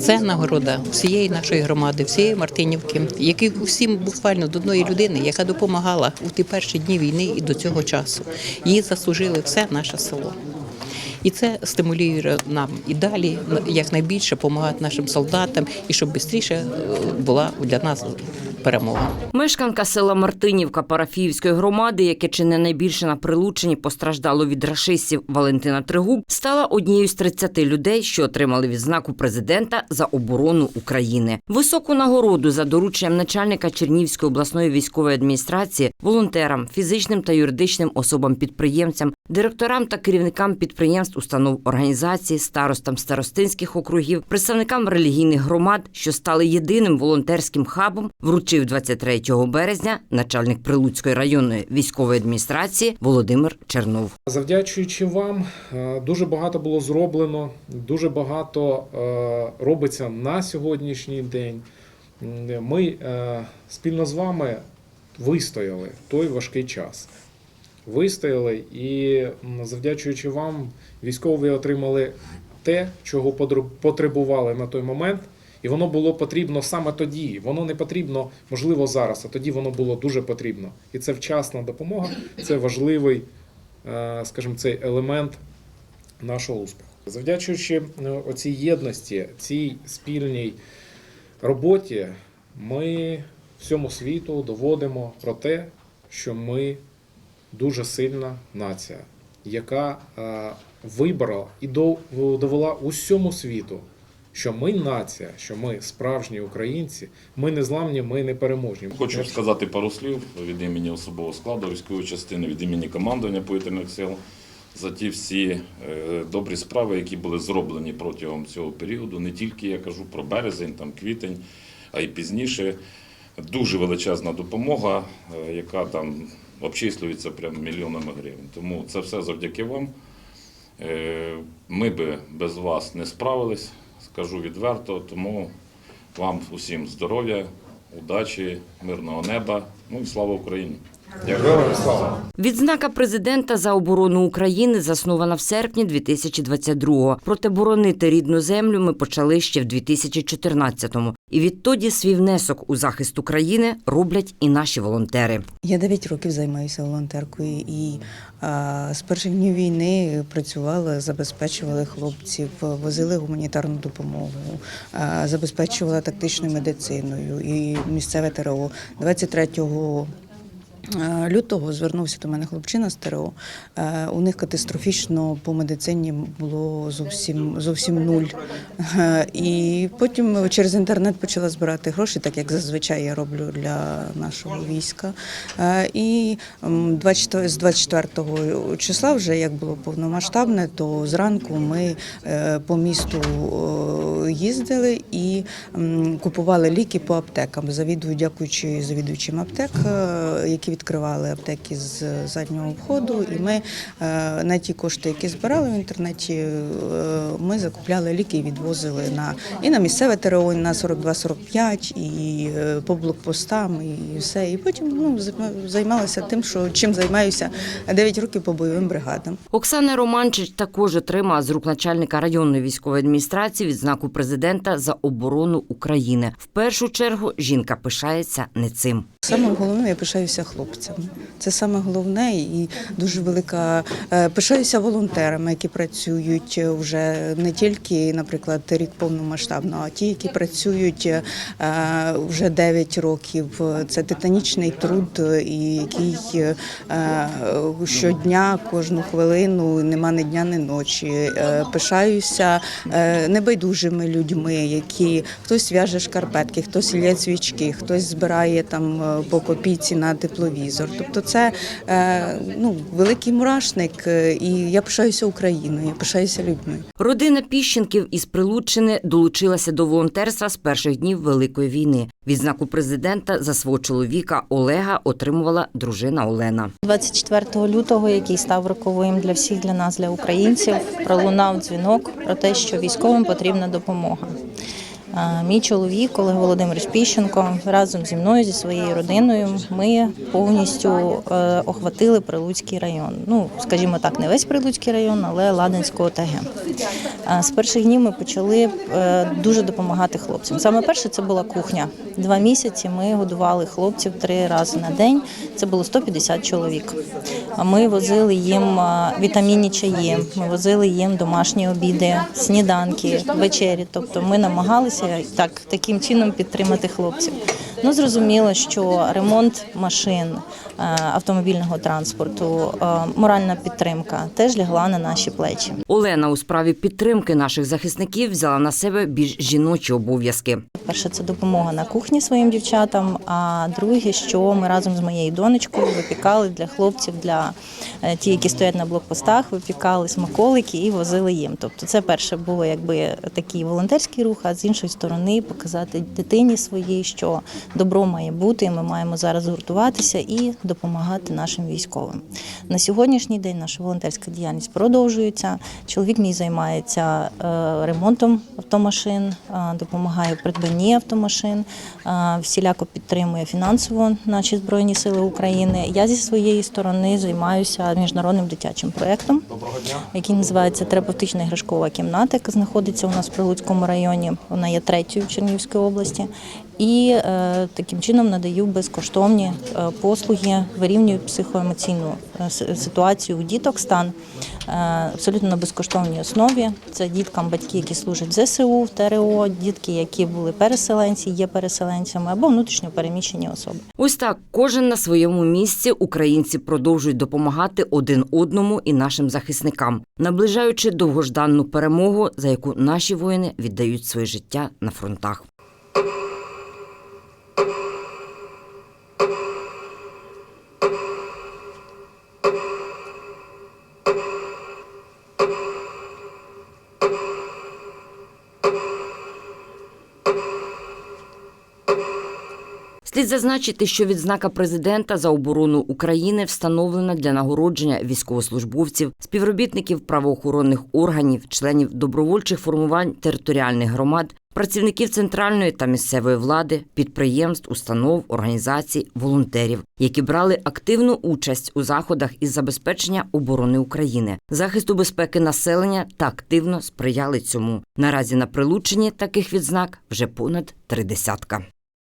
Це нагорода всієї нашої громади, всієї Мартинівки, які всім буквально до одної людини, яка допомагала у ті перші дні війни і до цього часу. Її заслужили все наше село. І це стимулює нам і далі якнайбільше допомагати нашим солдатам, і щоб швидше була для нас перемога. Мешканка села Мартинівка Парафіївської громади, яке чи не найбільше на Прилуччині постраждало від рашистів Валентина Тригуб, стала однією з 30 людей, що отримали відзнаку президента за оборону України. Високу нагороду за дорученням начальника Чернівської обласної військової адміністрації, волонтерам, фізичним та юридичним особам-підприємцям, директорам та керівникам підприємств, установ організацій, старостам старостинських округів, представникам релігійних громад, що стали єдиним волонтерським хабом, вручив 23 березня начальник Прилуцької районної військової адміністрації Володимир Чернов. Завдячуючи вам, е, дуже багато було зроблено, дуже багато е, робиться на сьогоднішній день. Ми е, спільно з вами вистояли той важкий час. Вистояли і завдячуючи вам, військові отримали те, чого потребували на той момент. І воно було потрібно саме тоді. Воно не потрібно, можливо, зараз, а тоді воно було дуже потрібно. І це вчасна допомога, це важливий е, скажімо, цей елемент нашого успіху. Завдячуючи е, оцій єдності, цій спільній роботі, ми всьому світу доводимо про те, що ми дуже сильна нація, яка е, вибрала і довела усьому світу, що ми нація, що ми справжні українці, ми не зламні, ми не переможні. Хочу сказати пару слів від імені особового складу військової частини, від імені командування повітряних сил за ті всі е, добрі справи, які були зроблені протягом цього періоду. Не тільки я кажу про березень, там квітень, а й пізніше. Дуже величезна допомога, е, яка там обчислюється прям мільйонами гривень. Тому це все завдяки вам. Е, Ми би без вас не справились, скажу відверто. Тому вам усім здоров'я, удачі, мирного неба. Ну і слава Україні! Відзнака президента за оборону України заснована в серпні 2022-го. Проте боронити рідну землю ми почали ще в 2014-му. І відтоді свій внесок у захист України роблять і наші волонтери. Я 9 років займаюся волонтеркою і а, з перших днів війни працювала, забезпечували хлопців, возили гуманітарну допомогу, а, забезпечувала тактичною медициною і місцеве ТРО. 23 Е, Лютого звернувся до мене хлопчина з ТРО. Е, У них катастрофічно по медицині було зовсім зовсім нуль. Е, І потім через інтернет почала збирати гроші, так як зазвичай я роблю для нашого війська. Е, І з 24 числа, вже як було повномасштабне, то зранку ми е, по місту е, їздили і купували ліки по аптекам. Завідую, дякуючи завідуючим аптек, е, які відкривали аптеки з заднього входу. І ми е, на ті кошти, які збирали в інтернеті, е, ми закупляли ліки і відвозили на і на місцеве ТРО, на 42-45, і е, по блокпостам, і все. І потім ну, займа- займалася тим, що чим займаюся 9 років по бойовим бригадам. Оксана Романчич також отримала з рук начальника районної військової адміністрації відзнаку президента за оборону України. В першу чергу жінка пишається не цим. Саме головне, я пишаюся хлопцями. Це саме головне і дуже велика. е, Пишаюся волонтерами, які працюють вже не тільки, наприклад, рік повномасштабно, а ті, які працюють е, вже 9 років. Це титанічний труд, і який е, щодня, кожну хвилину, нема ні дня, ні ночі. Е, Пишаюся е, небайдужими людьми, які хтось в'яже шкарпетки, хтось лє свічки, хтось збирає там е, по копійці на тепловізор. Тобто, це е, ну великий мурашник, е, і я пишаюся Україною, я пишаюся людьми. Родина Піщенків із Прилуччини долучилася до волонтерства з перших днів Великої війни. Відзнаку президента за свого чоловіка Олега отримувала дружина Олена. 24 лютого, який став роковим для всіх, для нас, для українців, пролунав дзвінок про те, що військовим потрібна допомога. Мій чоловік Олег Володимирович Піщенко разом зі мною, зі своєю родиною, ми повністю е, охватили Прилуцький район. Ну, скажімо так, не весь Прилуцький район, але Ладинську ОТГ. З перших днів ми почали е, дуже допомагати хлопцям. Саме перше це була кухня. Два місяці ми годували хлопців три рази на день. Це було 150 чоловік. Ми возили їм е, вітамінні чаї, ми возили їм домашні обіди, сніданки, вечері. Тобто ми намагалися так таким чином підтримати хлопців. Ну зрозуміло, що ремонт машин е, автомобільного транспорту, е, моральна підтримка теж лягла на наші плечі. Олена у справі підтримки наших захисників взяла на себе більш жіночі обов'язки. Перше, це допомога на кухні своїм дівчатам. А друге, що ми разом з моєю донечкою випікали для хлопців, для е, ті, які стоять на блокпостах, випікали смаколики і возили їм. Тобто, це перше було якби такий волонтерський рух, а з іншої сторони показати дитині своїй, що добро має бути. і Ми маємо зараз згуртуватися і допомагати нашим військовим. На сьогоднішній день наша волонтерська діяльність продовжується. Чоловік мій займається е, ремонтом автомашин, е, допомагає в придбанні автомашин, е, всіляко підтримує фінансово наші збройні сили України. Я зі своєї сторони займаюся міжнародним дитячим проєктом, який називається терапевтична іграшкова кімната, яка знаходиться у нас в Прилуцькому районі. Вона є третьою в Чернігівській області. І е, таким чином надаю безкоштовні е, послуги, вирівнюю психоемоційну е, ситуацію у діток стан абсолютно на безкоштовній основі. Це діткам батьки, які служать в ЗСУ, в ТРО, дітки, які були переселенці, є переселенцями або внутрішньо переміщені особи. Ось так, кожен на своєму місці українці продовжують допомагати один одному і нашим захисникам, наближаючи довгожданну перемогу, за яку наші воїни віддають своє життя на фронтах. Слід зазначити, що відзнака президента за оборону України встановлена для нагородження військовослужбовців, співробітників правоохоронних органів, членів добровольчих формувань територіальних громад, працівників центральної та місцевої влади, підприємств, установ, організацій, волонтерів, які брали активну участь у заходах із забезпечення оборони України, захисту безпеки населення та активно сприяли цьому. Наразі на прилученні таких відзнак вже понад три десятка.